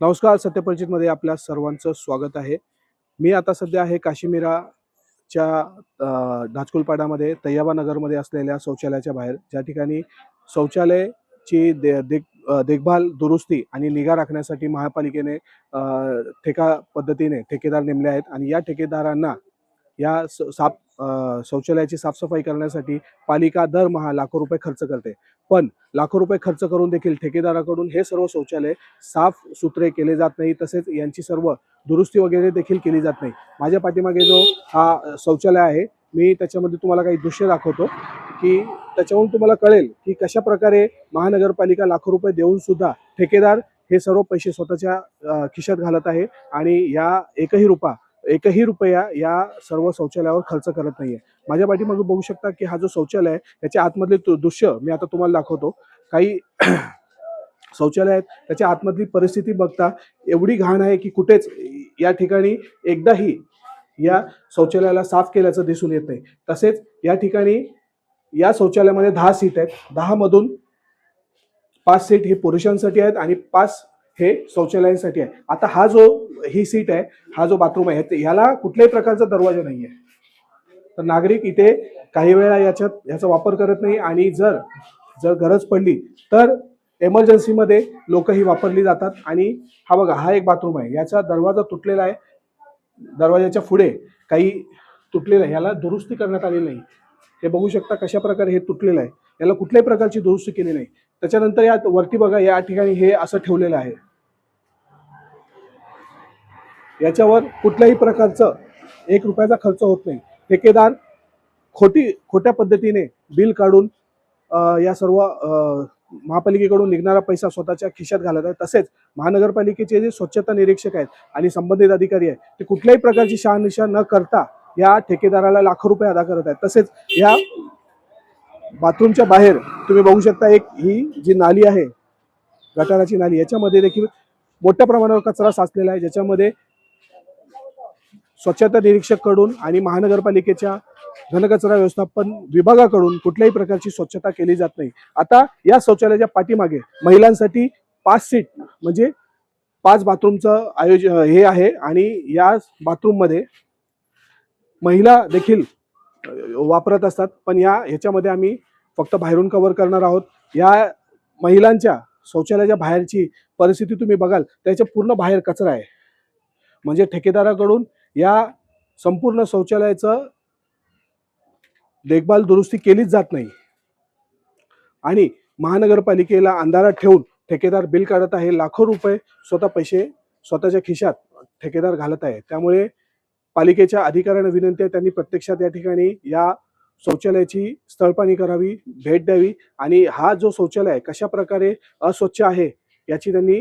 नमस्कार सत्यपरिचितमध्ये आपल्या सर्वांचं स्वागत आहे. मी आता सध्या आहे काश्मीराच्या अ, धाचकुलपाड्यामध्ये तय्याबा नगरमध्ये असलेल्या शौचालयाच्या बाहेर. ज्या ठिकाणी शौचालयाची दे देख देखभाल दुरुस्ती आणि निगा राखण्यासाठी महापालिकेने ठेका पद्धतीने ठेकेदार नेमले आहेत. आणि या ठेकेदारांना या स- साफ शौचालयाची साफसफाई करण्यासाठी पालिका दरमहा लाखो रुपये खर्च करते. पण लाखो रुपये खर्च करून देखील ठेकेदाराकडून हे सर्व शौचालय साफ सुथरे केले जात नाही तसेच यांची सर्व दुरुस्ती वगैरे देखील केली जात नाही. माझ्या पाठीमागे जो हा शौचालय आहे मी त्याच्यामध्ये तुम्हाला काही दृश्य दाखवतो की त्याच्यावरून तुम्हाला कळेल की कशा प्रकारे महानगरपालिका लाखो रुपये देऊन सुद्धा ठेकेदार हे सर्व पैसे स्वतःच्या खिशात घालत आहे आणि या एकही रुपा एकही रुपया या सर्व शौचालयावर खर्च करत नाहीये. माझ्या पाठीमागे बघू शकता की हा जो शौचालय आहे त्याच्या आतमधले तु- दृश्य मी आता तुम्हाला दाखवतो. काही शौचालय आहेत त्याच्या आतमधली परिस्थिती बघता एवढी घाण आहे की कुठेच या ठिकाणी एकदाही या शौचालयाला साफ केल्याचं दिसून येत नाही. तसेच या ठिकाणी या शौचालयामध्ये दहा सीट आहेत. दहा मधून पाच सीट हे पुरुषांसाठी आहेत आणि पाच हे शौचालयांसाठी आहे. आता हा जो ही सीट आहे हा जो बाथरूम आहे ह्याला कुठल्याही प्रकारचा दरवाजा नाही आहे तर नागरिक इथे काही वेळा याच्यात याचा वापर करत नाही आणि जर जर गरज पडली तर एमर्जन्सीमध्ये लोक ही वापरली जातात. आणि हा बघा हा एक बाथरूम आहे. याचा दरवाजा तुटलेला आहे. दरवाजाच्या पुढे काही तुटलेलं आहे. याला दुरुस्ती करण्यात आली नाही. हे बघू शकता कशा प्रकारे हे तुटलेलं आहे. याला कुठल्याही प्रकारची दुरुस्ती केली नाही. त्याच्यानंतर यात वरती बघा या ठिकाणी हे असं ठेवलेलं आहे. याच्यावर कुठल्याही प्रकारचं एक रुपयाचा खर्च होत नाही. ठेकेदार खोटी खोट्या पद्धतीने बिल काढून या सर्व महापालिकेकडून निघणारा पैसा स्वतःच्या खिशात घालत आहे. तसेच महानगरपालिकेचे जे स्वच्छता निरीक्षक आहेत आणि संबंधित अधिकारी आहेत ते कुठल्याही प्रकारची शहानिशा न करता या ठेकेदाराला लाखो रुपये अदा करत आहेत. तसेच या बाथरूमच्या बाहेर तुम्ही बघू शकता एक ही जी नाली आहे गटाराची नाली याच्यामध्ये देखील मोठ्या प्रमाणावर कचरा साचलेला आहे ज्याच्यामध्ये स्वच्छता निरीक्षककडून आणि महानगरपालिकेच्या घनकचरा व्यवस्थापन विभागाकडून कुठल्याही प्रकारची स्वच्छता केली जात नाही. आता या शौचालयाच्या पाठीमागे महिलांसाठी पाच सीट म्हणजे पाच बाथरूमचं आयोजन हे आहे आणि या बाथरूममध्ये महिला देखील वापरत असतात. पण या ह्याच्यामध्ये आम्ही फक्त बाहेरून कव्हर करणार आहोत. या महिलांच्या शौचालयाच्या बाहेरची परिस्थिती तुम्ही बघाल त्याच्या पूर्ण बाहेर कचरा आहे. म्हणजे ठेकेदाराकडून या संपूर्ण शौचालयाचं देखभाल दुरुस्ती केलीच जात नाही. आणि महानगरपालिकेला अंधारात ठेवून ठेकेदार बिल काढत आहे लाखो रुपये स्वतः पैसे स्वतःच्या खिशात ठेकेदार घालत आहे. त्यामुळे पालिकेच्या अधिकाऱ्यांना विनंती आहे त्यांनी प्रत्यक्षात या ठिकाणी या शौचालयाची स्थळपाणी करावी भेट द्यावी आणि हा जो शौचालय आहे कशा प्रकारे अस्वच्छ आहे याची त्यांनी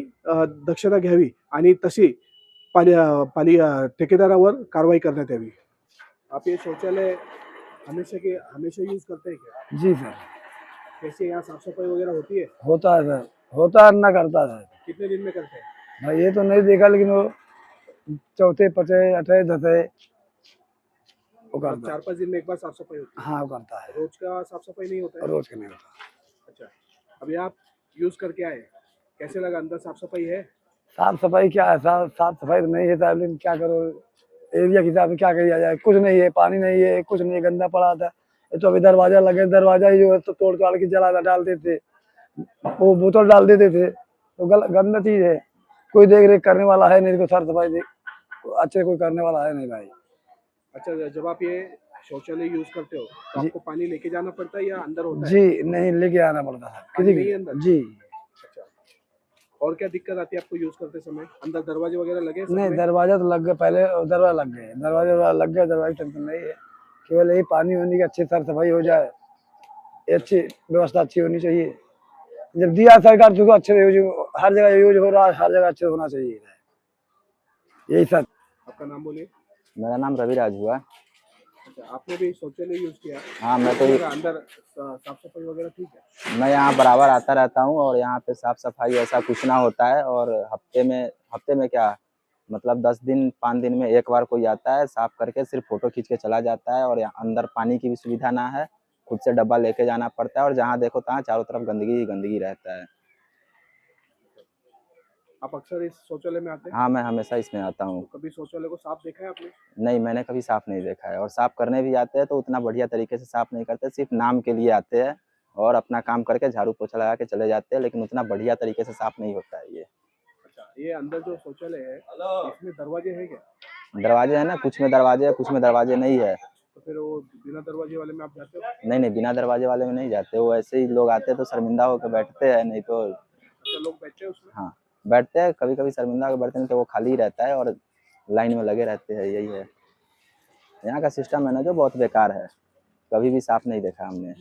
दक्षता घ्यावी आणि तशी पाली पाली ठेकेदारावर कारवाई करण्यात यावी. आप ये शौचालय हमेशा के हमेशा यूज करते हैं क्या? जी सर। कैसे यहाँ साफ सफाई वगैरह होती है? होता है सर। होता है ना करता है कितने दिन में करते हैं? भाई ये तो नहीं देखा लेकिन वो चौथे पचे अठे दसे वो करता चार पाँच दिन में एक बार साफ़ सफ़ाई होती है। हाँ वो करता है। रोज का साफ़ सफ़ाई नहीं होता है? रोज के नहीं होता। अच्छा अभी आप यूज़ करके आए कैसे लगा अंदर साफ़ सफ़ाई है? साफ़ सफ़ाई क्या है? साफ़ साफ़ सफ़ाई तो नहीं है साहब लेकिन क्या करो? एरिया के हिसाब से क्या किया जाए? कुछ नहीं है पानी नहीं है कुछ नहीं है गंदा पड़ा था। ये तो अभी दरवाज़ा लगे दरवाज़ा ही जो है तो तोड़ तोड़ के जला डालते थे। वो बोतल डाल देते थे। तो गल, गंदा चीज़ है। कोई देख रेख करने वाला है नहीं कोई साफ़ सफ़ाई देख अच्छे कोई करने वाला है नहीं भाई। अच्छा जब आप ये शौचालय यूज़ करते हो तो आपको पानी लेके जाना पड़ता है या अंदर होता जी, है? जी नहीं लेके आना पड़ता है। किसी भी अंदर? जी। अच्छा। और क्या दिक्कत आती है आपको यूज़ करते समय? अंदर दरवाजे वगैरह लगे नहीं दरवाज़ा तो लग गया पहले दरवाज़ा लग गए। दरवाज़ा लग गया दरवाज़ा टेंशन नहीं है। केवल यही पानी होने की अच्छी साफ़ सफ़ाई हो जाए। अच्छी व्यवस्था अच्छी होनी चाहिए। जब दिया सरकार तो अच्छे यूज़ हर जगह यूज़ हो रहा है हर जगह अच्छे होना चाहिए। यही सब। आपका नाम बोलिए। मेरा नाम रविराज हुआ। अच्छा आपने भी शौचालय यूज़ किया? हाँ मैं तो तो अंदर साफ़ सफ़ाई वगैरह ठीक है? मैं यहाँ बराबर आता रहता हूँ और यहाँ पे साफ़ सफ़ाई ऐसा कुछ ना होता है और हफ़्ते में हफ़्ते में क्या? मतलब दस दिन पाँच दिन में एक बार कोई आता है साफ़ करके सिर्फ़ फ़ोटो खींच के चला जाता है और यहाँ अंदर पानी की भी सुविधा ना है खुद से डब्बा लेके जाना पड़ता है और जहाँ देखो तहाँ चारों तरफ़ गंदगी ही गंदगी रहता है। आप अक्सर इस शौचालय में आते हैं? हाँ मैं हमेशा इसमें आता हूँ। तो कभी शौचालय को साफ़ देखा है आपने? नहीं मैंने कभी साफ़ नहीं देखा है। और साफ़ करने भी आते हैं तो उतना बढ़िया तरीके से साफ़ नहीं करते सिर्फ़ नाम के लिए आते हैं और अपना काम करके झाड़ू पोछा लगा के चले जाते हैं लेकिन उतना बढ़िया तरीके से साफ़ नहीं होता है ये। अच्छा ये अंदर जो शौचालय है इसमें दरवाजे हैं क्या? दरवाजे है ना कुछ में दरवाजे है कुछ में दरवाजे नहीं है। तो फिर वो बिना दरवाजे वाले में आप जाते हो? नहीं नहीं बिना दरवाजे वाले में नहीं जाते वो ऐसे ही लोग आते हैं तो शर्मिंदा होकर बैठते हैं नहीं तो अच्छा लोग बैठते हैं उसमें? बैठते हैं कभी कभी शर्मिंदा होकर बैठते हैं तो वो खाली रहता है और लाइन में लगे रहते हैं यही है। यहाँ का सिस्टम है ना जो बहुत बेकार है कभी भी साफ नहीं देखा हमने।